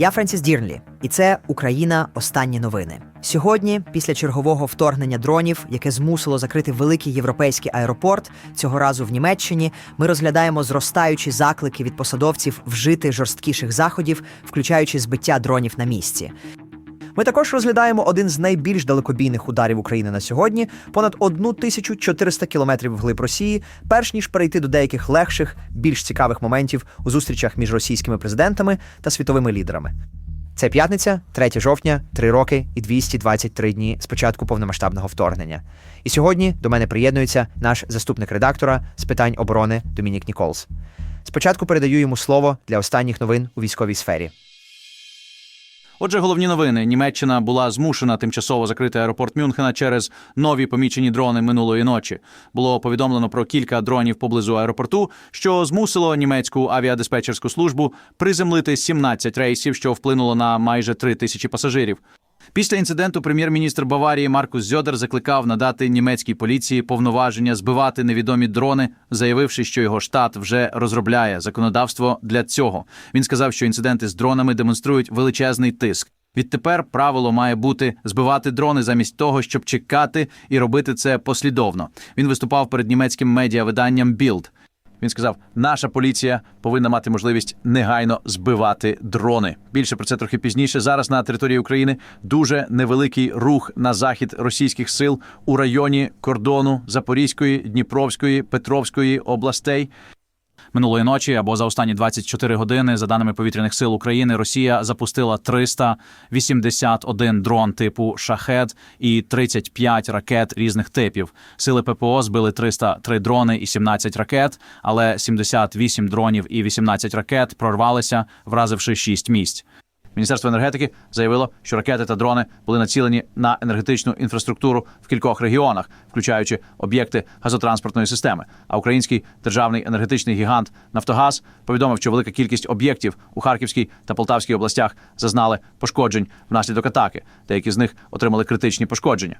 Я Френсіс Дірнлі, і це Україна. Останні новини. Сьогодні, після чергового вторгнення дронів, яке змусило закрити великий європейський аеропорт, цього разу в Німеччині, ми розглядаємо зростаючі заклики від посадовців вжити жорсткіших заходів, включаючи збиття дронів на місці. Ми також розглядаємо один з найбільш далекобійних ударів України на сьогодні понад 1400 кілометрів вглиб Росії, перш ніж перейти до деяких легших, більш цікавих моментів у зустрічах між російськими президентами та світовими лідерами. Це п'ятниця, 3 жовтня, 3 роки і 223 дні з початку повномасштабного вторгнення. І сьогодні до мене приєднується наш заступник редактора з питань оборони Домінік Ніколс. Спочатку передаю йому слово для останніх новин у військовій сфері. Отже, головні новини: Німеччина була змушена тимчасово закрити аеропорт Мюнхена через нові помічені дрони минулої ночі. Було повідомлено про кілька дронів поблизу аеропорту, що змусило німецьку авіадиспетчерську службу приземлити 17 рейсів, що вплинуло на майже 3 тисячі пасажирів. Після інциденту прем'єр-міністр Баварії Маркус Зьодер закликав надати німецькій поліції повноваження збивати невідомі дрони, заявивши, що його штат вже розробляє законодавство для цього. Він сказав, що інциденти з дронами демонструють величезний тиск. Відтепер правило має бути збивати дрони замість того, щоб чекати і робити це послідовно. Він виступав перед німецьким медіавиданням Bild. Він сказав: наша поліція повинна мати можливість негайно збивати дрони. Більше про це трохи пізніше. Зараз на території України дуже невеликий рух на захід російських сил у районі кордону Запорізької, Дніпровської, Петровської областей. Минулої ночі або за останні 24 години, за даними повітряних сил України, Росія запустила 381 дрон типу шахет і 35 ракет різних типів. Сили ППО збили 303 дрони і 17 ракет, але 78 дронів і 18 ракет прорвалися, вразивши 6 місць. Міністерство енергетики заявило, що ракети та дрони були націлені на енергетичну інфраструктуру в кількох регіонах, включаючи об'єкти газотранспортної системи. А український державний енергетичний гігант Нафтогаз повідомив, що велика кількість об'єктів у Харківській та Полтавській областях зазнали пошкоджень внаслідок атаки. Деякі з них отримали критичні пошкодження.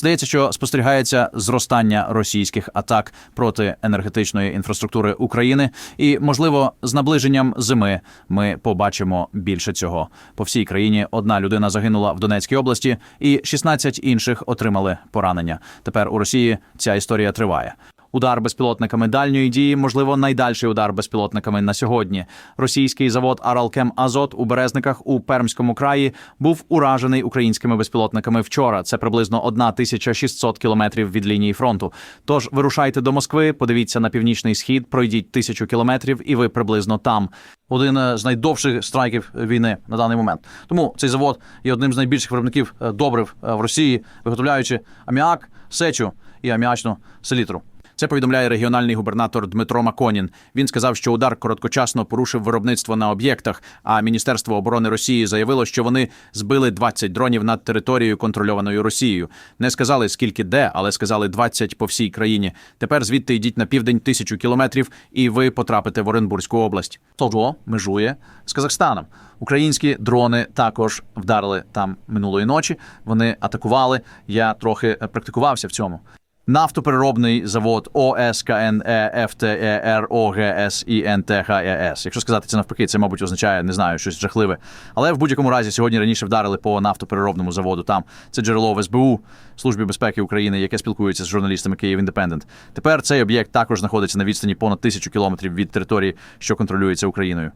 Здається, що спостерігається зростання російських атак проти енергетичної інфраструктури України, і, можливо, з наближенням зими ми побачимо більше цього. По всій країні одна людина загинула в Донецькій області, і 16 інших отримали поранення. Тепер у Росії ця історія триває. Удар безпілотниками дальньої дії, можливо, найдальший удар безпілотниками на сьогодні. Російський завод Аралкем Азот у Березниках у Пермському краї був уражений українськими безпілотниками вчора. Це приблизно 1600 кілометрів від лінії фронту. Тож вирушайте до Москви, подивіться на північний схід, пройдіть тисячу кілометрів, і ви приблизно там. Один е, з найдовших страйків війни на даний момент. Тому цей завод є одним з найбільших виробників е, добрив е, в Росії, виготовляючи аміак, сечу і аміачну селітру. Це повідомляє регіональний губернатор Дмитро Маконін. Він сказав, що удар короткочасно порушив виробництво на об'єктах. А Міністерство оборони Росії заявило, що вони збили 20 дронів над територією, контрольованою Росією. Не сказали скільки де, але сказали 20 по всій країні. Тепер звідти йдіть на південь тисячу кілометрів, і ви потрапите в Оренбурзьку область. Толжо межує з Казахстаном. Українські дрони також вдарили там минулої ночі. Вони атакували. Я трохи практикувався в цьому. Нафтопереробний завод ОСКНЕ ФТЕР ОГС і НТХЕС. Якщо сказати це навпаки, це, мабуть, означає, не знаю, щось жахливе. Але в будь-якому разі сьогодні раніше вдарили по нафтопереробному заводу. Там це джерело в СБУ Службі безпеки України, яке спілкується з журналістами Київ Індепендент. Тепер цей об'єкт також знаходиться на відстані понад тисячу кілометрів від території, що контролюється Україною.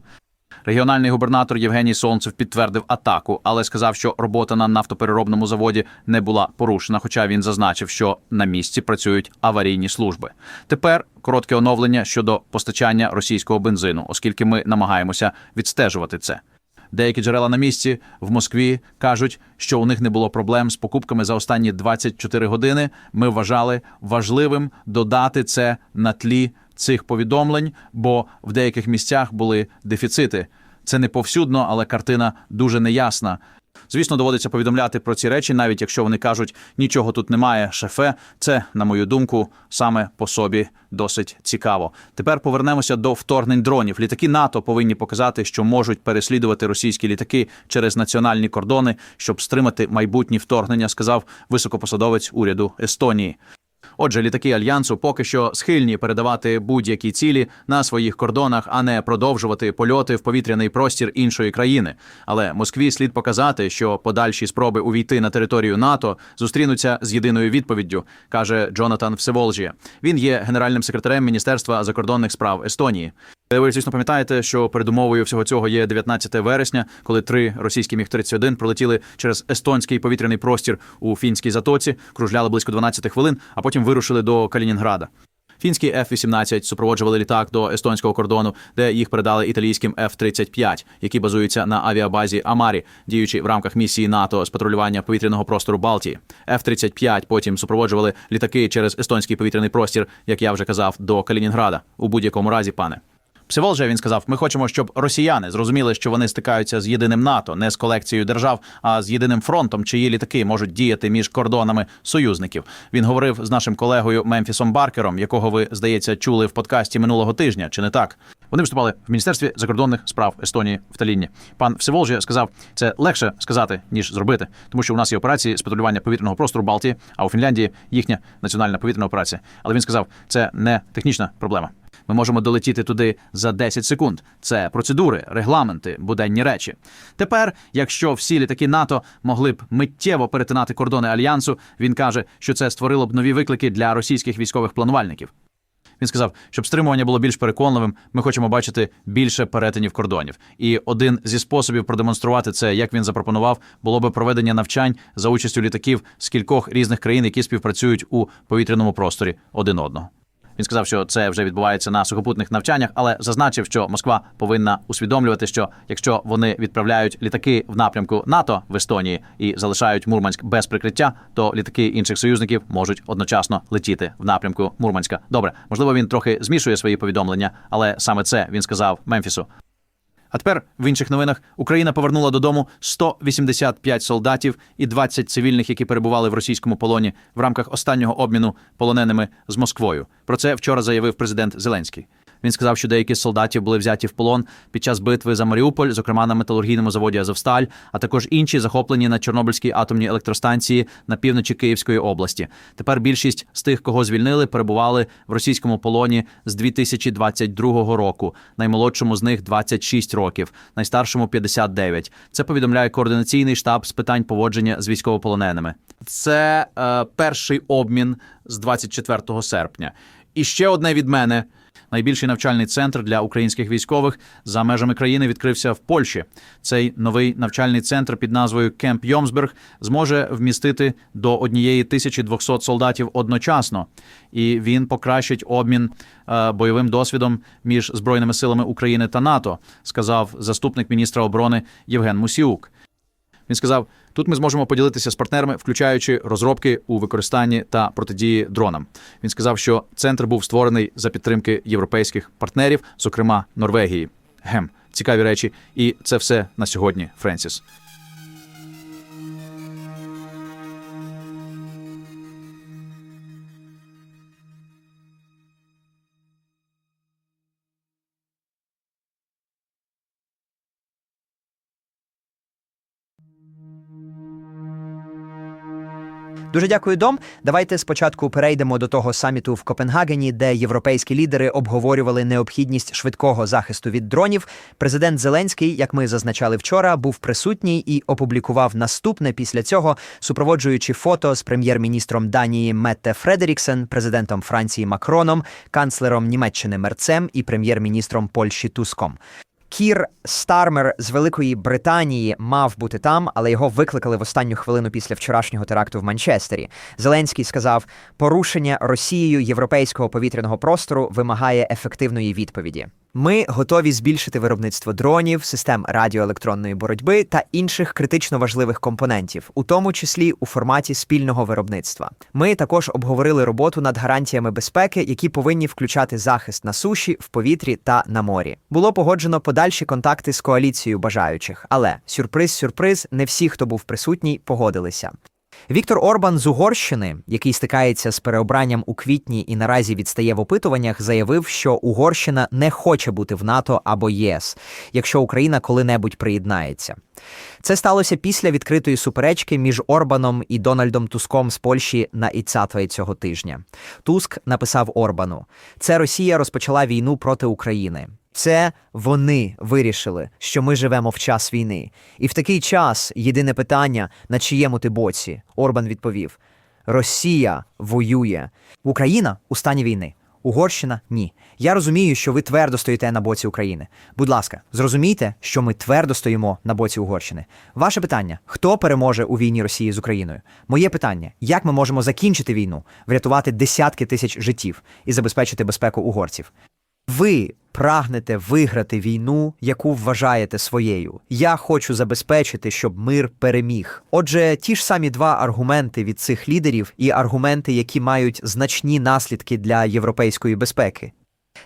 Регіональний губернатор Євгеній Сонцев підтвердив атаку, але сказав, що робота на нафтопереробному заводі не була порушена. Хоча він зазначив, що на місці працюють аварійні служби. Тепер коротке оновлення щодо постачання російського бензину, оскільки ми намагаємося відстежувати це. Деякі джерела на місці в Москві кажуть, що у них не було проблем з покупками за останні 24 години. Ми вважали важливим додати це на тлі цих повідомлень, бо в деяких місцях були дефіцити. Це не повсюдно, але картина дуже неясна. Звісно, доводиться повідомляти про ці речі, навіть якщо вони кажуть, нічого тут немає, шефе. Це, на мою думку, саме по собі досить цікаво. Тепер повернемося до вторгнень дронів. Літаки НАТО повинні показати, що можуть переслідувати російські літаки через національні кордони, щоб стримати майбутні вторгнення, сказав високопосадовець уряду Естонії. Отже, літаки альянсу поки що схильні передавати будь-які цілі на своїх кордонах, а не продовжувати польоти в повітряний простір іншої країни. Але Москві слід показати, що подальші спроби увійти на територію НАТО зустрінуться з єдиною відповіддю, каже Джонатан Всеволжія. Він є генеральним секретарем Міністерства закордонних справ Естонії. Ви, звісно, пам'ятаєте, що передумовою всього цього є 19 вересня, коли три російські міг 31 пролетіли через естонський повітряний простір у фінській затоці, кружляли близько 12 хвилин, а потім вирушили до Калінінграда. Фінські F-18 супроводжували літак до естонського кордону, де їх передали італійським F-35, які базуються на авіабазі Амарі, діючи в рамках місії НАТО з патрулювання повітряного простору Балтії. F-35 потім супроводжували літаки через естонський повітряний простір, як я вже казав, до Калінінграда. У будь-якому разі, пане. Всеволже він сказав: ми хочемо, щоб росіяни зрозуміли, що вони стикаються з єдиним НАТО, не з колекцією держав, а з єдиним фронтом, чиї літаки можуть діяти між кордонами союзників. Він говорив з нашим колегою Мемфісом Баркером, якого ви здається чули в подкасті минулого тижня, чи не так? Вони виступали в міністерстві закордонних справ Естонії в Талінні. Пан Всеволжя сказав, це легше сказати ніж зробити, тому що у нас є операції з патрулювання повітряного простору Балтії, а у Фінляндії їхня національна повітряна операція. Але він сказав, це не технічна проблема. Ми можемо долетіти туди за 10 секунд. Це процедури, регламенти, буденні речі. Тепер, якщо всі літаки НАТО могли б миттєво перетинати кордони альянсу, він каже, що це створило б нові виклики для російських військових планувальників. Він сказав, щоб стримування було більш переконливим, ми хочемо бачити більше перетинів кордонів. І один зі способів продемонструвати це, як він запропонував, було би проведення навчань за участю літаків з кількох різних країн, які співпрацюють у повітряному просторі один одного. Він сказав, що це вже відбувається на сухопутних навчаннях, але зазначив, що Москва повинна усвідомлювати, що якщо вони відправляють літаки в напрямку НАТО в Естонії і залишають Мурманськ без прикриття, то літаки інших союзників можуть одночасно летіти в напрямку Мурманська. Добре, можливо, він трохи змішує свої повідомлення, але саме це він сказав Мемфісу. А тепер в інших новинах Україна повернула додому 185 солдатів і 20 цивільних, які перебували в російському полоні в рамках останнього обміну полоненими з Москвою. Про це вчора заявив президент Зеленський. Він сказав, що деякі солдатів були взяті в полон під час битви за Маріуполь, зокрема на металургійному заводі Азовсталь, а також інші захоплені на Чорнобильській атомній електростанції на півночі Київської області. Тепер більшість з тих, кого звільнили, перебували в російському полоні з 2022 року. Наймолодшому з них 26 років, найстаршому 59. Це повідомляє координаційний штаб з питань поводження з військовополоненими. Це е, перший обмін з 24 серпня. І ще одне від мене. Найбільший навчальний центр для українських військових за межами країни відкрився в Польщі. Цей новий навчальний центр під назвою Кемп Йомсберг зможе вмістити до однієї 1200 солдатів одночасно, і він покращить обмін е, бойовим досвідом між збройними силами України та НАТО, сказав заступник міністра оборони Євген Мусіук. Він сказав: тут ми зможемо поділитися з партнерами, включаючи розробки у використанні та протидії дронам. Він сказав, що центр був створений за підтримки європейських партнерів, зокрема Норвегії. Гем, цікаві речі, і це все на сьогодні, Френсіс. Дуже дякую, Дом. Давайте спочатку перейдемо до того саміту в Копенгагені, де європейські лідери обговорювали необхідність швидкого захисту від дронів. Президент Зеленський, як ми зазначали вчора, був присутній і опублікував наступне після цього, супроводжуючи фото з прем'єр-міністром Данії Метте Фредеріксен, президентом Франції Макроном, канцлером Німеччини Мерцем і прем'єр-міністром Польщі Туском. Кір Стармер з Великої Британії мав бути там, але його викликали в останню хвилину після вчорашнього теракту в Манчестері. Зеленський сказав: порушення Росією європейського повітряного простору вимагає ефективної відповіді. Ми готові збільшити виробництво дронів, систем радіоелектронної боротьби та інших критично важливих компонентів, у тому числі у форматі спільного виробництва. Ми також обговорили роботу над гарантіями безпеки, які повинні включати захист на суші, в повітрі та на морі. Було погоджено подальші контакти з коаліцією бажаючих, але сюрприз, сюрприз, не всі, хто був присутній, погодилися. Віктор Орбан з Угорщини, який стикається з переобранням у квітні і наразі відстає в опитуваннях, заявив, що Угорщина не хоче бути в НАТО або ЄС, якщо Україна коли-небудь приєднається. Це сталося після відкритої суперечки між Орбаном і Дональдом Туском з Польщі на Іцатвей цього тижня. Туск написав Орбану: це Росія розпочала війну проти України. Це вони вирішили, що ми живемо в час війни. І в такий час єдине питання, на чиєму ти боці, Орбан відповів: Росія воює. Україна у стані війни. Угорщина ні. Я розумію, що ви твердо стоїте на боці України. Будь ласка, зрозумійте, що ми твердо стоїмо на боці Угорщини. Ваше питання: хто переможе у війні Росії з Україною? Моє питання: як ми можемо закінчити війну, врятувати десятки тисяч життів і забезпечити безпеку угорців? Ви прагнете виграти війну, яку вважаєте своєю. Я хочу забезпечити, щоб мир переміг. Отже, ті ж самі два аргументи від цих лідерів і аргументи, які мають значні наслідки для європейської безпеки.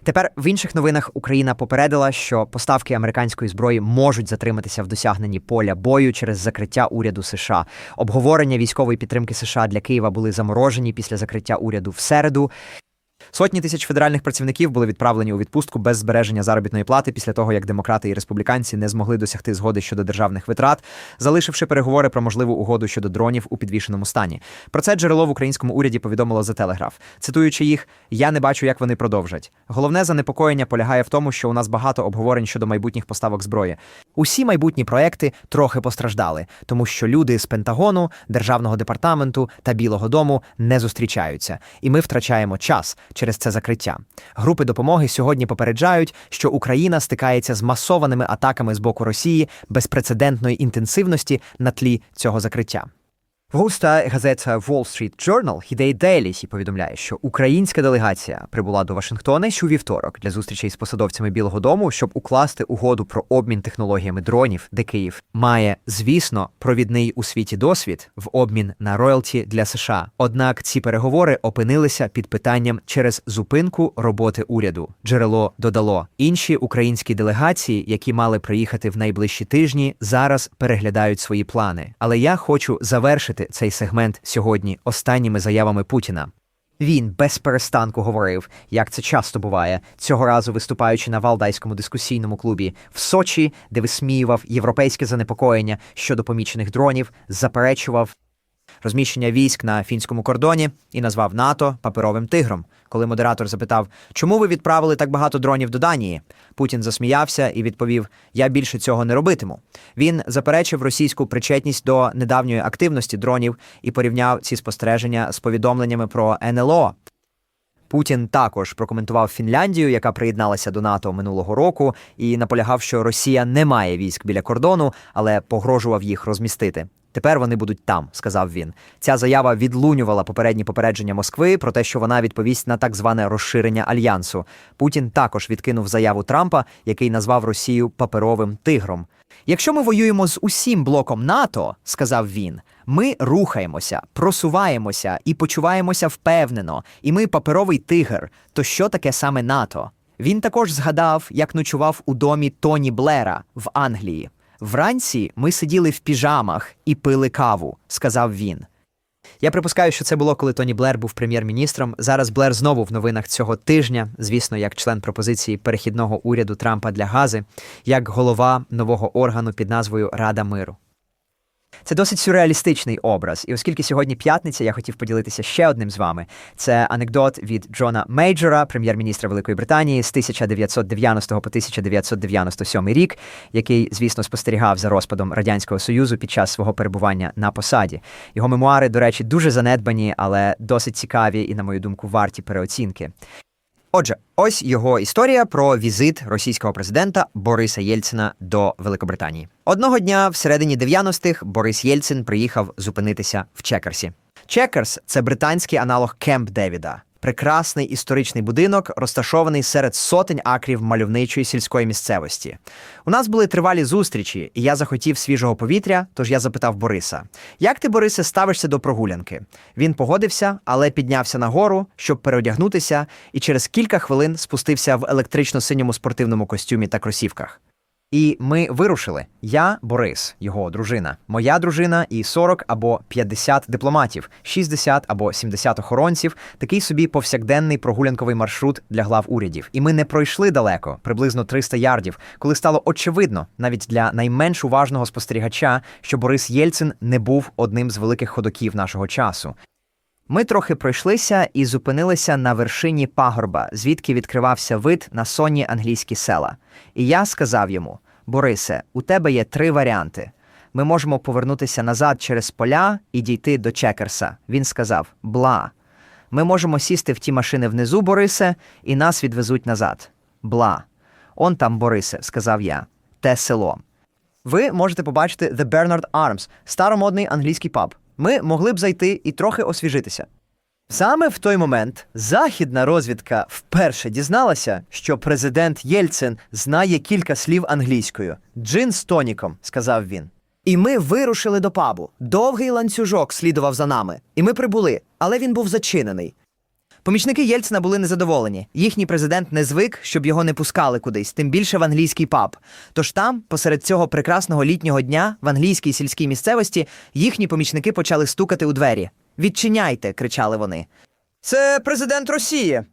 Тепер в інших новинах Україна попередила, що поставки американської зброї можуть затриматися в досягненні поля бою через закриття уряду США. Обговорення військової підтримки США для Києва були заморожені після закриття уряду в середу. Сотні тисяч федеральних працівників були відправлені у відпустку без збереження заробітної плати після того, як демократи і республіканці не змогли досягти згоди щодо державних витрат, залишивши переговори про можливу угоду щодо дронів у підвішеному стані. Про це джерело в українському уряді повідомило за телеграф. Цитуючи їх, я не бачу, як вони продовжать. Головне занепокоєння полягає в тому, що у нас багато обговорень щодо майбутніх поставок зброї. Усі майбутні проекти трохи постраждали, тому що люди з Пентагону, державного департаменту та Білого Дому не зустрічаються, і ми втрачаємо час через це закриття. Групи допомоги сьогодні попереджають, що Україна стикається з масованими атаками з боку Росії безпрецедентної інтенсивності на тлі цього закриття. Вуста газета Wall Street Journal Хідей Дейлісі повідомляє, що українська делегація прибула до Вашингтона у вівторок для зустрічей з посадовцями Білого Дому, щоб укласти угоду про обмін технологіями дронів, де Київ має, звісно, провідний у світі досвід в обмін на роялті для США. Однак ці переговори опинилися під питанням через зупинку роботи уряду. Джерело додало інші українські делегації, які мали приїхати в найближчі тижні, зараз переглядають свої плани. Але я хочу завершити цей сегмент сьогодні останніми заявами Путіна. Він без перестанку говорив, як це часто буває, цього разу виступаючи на валдайському дискусійному клубі в Сочі, де висміював європейське занепокоєння щодо помічених дронів, заперечував розміщення військ на фінському кордоні і назвав НАТО паперовим тигром. Коли модератор запитав, чому ви відправили так багато дронів до Данії, Путін засміявся і відповів: Я більше цього не робитиму. Він заперечив російську причетність до недавньої активності дронів і порівняв ці спостереження з повідомленнями про НЛО. Путін також прокоментував Фінляндію, яка приєдналася до НАТО минулого року, і наполягав, що Росія не має військ біля кордону, але погрожував їх розмістити. Тепер вони будуть там, сказав він. Ця заява відлунювала попередні попередження Москви про те, що вона відповість на так зване розширення альянсу. Путін також відкинув заяву Трампа, який назвав Росію паперовим тигром. Якщо ми воюємо з усім блоком НАТО, сказав він, ми рухаємося, просуваємося і почуваємося впевнено, і ми паперовий тигр. То що таке саме НАТО? Він також згадав, як ночував у домі Тоні Блера в Англії. Вранці ми сиділи в піжамах і пили каву, сказав він. Я припускаю, що це було, коли Тоні Блер був прем'єр-міністром. Зараз Блер знову в новинах цього тижня, звісно, як член пропозиції перехідного уряду Трампа для Гази, як голова нового органу під назвою Рада миру. Це досить сюрреалістичний образ, і оскільки сьогодні п'ятниця, я хотів поділитися ще одним з вами. Це анекдот від Джона Мейджора, прем'єр-міністра Великої Британії з 1990 по 1997 рік, який, звісно, спостерігав за розпадом радянського союзу під час свого перебування на посаді. Його мемуари, до речі, дуже занедбані, але досить цікаві і, на мою думку, варті переоцінки. Отже, ось його історія про візит російського президента Бориса Єльцина до Великобританії. Одного дня, всередині 90-х, Борис Єльцин приїхав зупинитися в Чекерсі. Чекерс це британський аналог Кемп Девіда. Прекрасний історичний будинок, розташований серед сотень акрів мальовничої сільської місцевості. У нас були тривалі зустрічі, і я захотів свіжого повітря, тож я запитав Бориса: Як ти, Борисе, ставишся до прогулянки? Він погодився, але піднявся нагору, щоб переодягнутися, і через кілька хвилин спустився в електрично-синьому спортивному костюмі та кросівках. І ми вирушили. Я Борис, його дружина, моя дружина і 40 або 50 дипломатів, 60 або 70 охоронців, такий собі повсякденний прогулянковий маршрут для глав урядів. І ми не пройшли далеко, приблизно 300 ярдів, коли стало очевидно, навіть для найменш уважного спостерігача, що Борис Єльцин не був одним з великих ходоків нашого часу. Ми трохи пройшлися і зупинилися на вершині пагорба, звідки відкривався вид на сонні англійські села. І я сказав йому: Борисе, у тебе є три варіанти. Ми можемо повернутися назад через поля і дійти до Чекерса. Він сказав: Бла. Ми можемо сісти в ті машини внизу, Борисе, і нас відвезуть назад. Бла. Он там, Борисе, сказав я, те село. Ви можете побачити The Bernard Arms, старомодний англійський паб. Ми могли б зайти і трохи освіжитися. Саме в той момент західна розвідка вперше дізналася, що президент Єльцин знає кілька слів англійською. Джин з тоніком, сказав він. І ми вирушили до пабу. Довгий ланцюжок слідував за нами. І ми прибули, але він був зачинений. Помічники Єльцина були незадоволені. Їхній президент не звик, щоб його не пускали кудись, тим більше в англійський паб. Тож там, посеред цього прекрасного літнього дня, в англійській сільській місцевості, їхні помічники почали стукати у двері. Відчиняйте, кричали вони. Це президент Росії.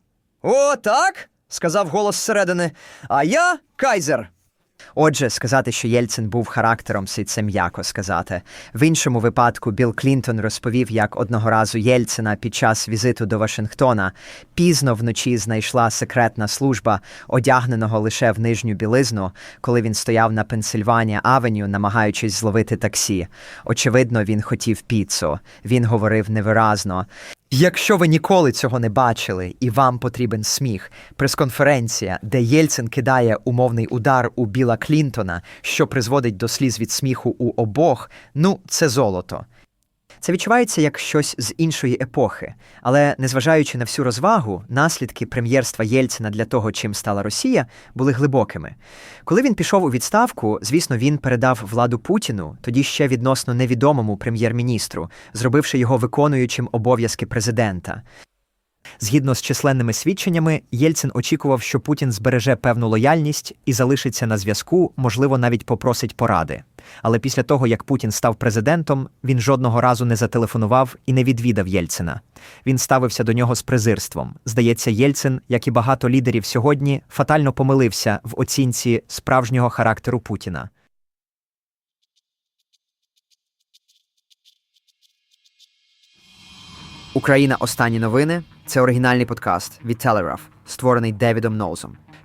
О, так? сказав голос зсередини. А я кайзер. Отже, сказати, що Єльцин був характером, це м'яко сказати. В іншому випадку Білл Клінтон розповів, як одного разу Єльцина під час візиту до Вашингтона пізно вночі знайшла секретна служба, одягненого лише в нижню білизну, коли він стояв на Пенсильванія Авеню, намагаючись зловити таксі. Очевидно, він хотів піцу. Він говорив невиразно. Якщо ви ніколи цього не бачили і вам потрібен сміх, прес-конференція, де Єльцин кидає умовний удар у Біла Клінтона, що призводить до сліз від сміху у обох, ну це золото. Це відчувається як щось з іншої епохи, але незважаючи на всю розвагу, наслідки прем'єрства Єльцина для того, чим стала Росія, були глибокими. Коли він пішов у відставку, звісно, він передав владу Путіну, тоді ще відносно невідомому прем'єр-міністру, зробивши його виконуючим обов'язки президента. Згідно з численними свідченнями, Єльцин очікував, що Путін збереже певну лояльність і залишиться на зв'язку, можливо, навіть попросить поради. Але після того, як Путін став президентом, він жодного разу не зателефонував і не відвідав Єльцина. Він ставився до нього з презирством. Здається, Єльцин, як і багато лідерів сьогодні, фатально помилився в оцінці справжнього характеру Путіна. Україна. Останні новини це оригінальний подкаст від Telegraph, створений Девідом Ноузом.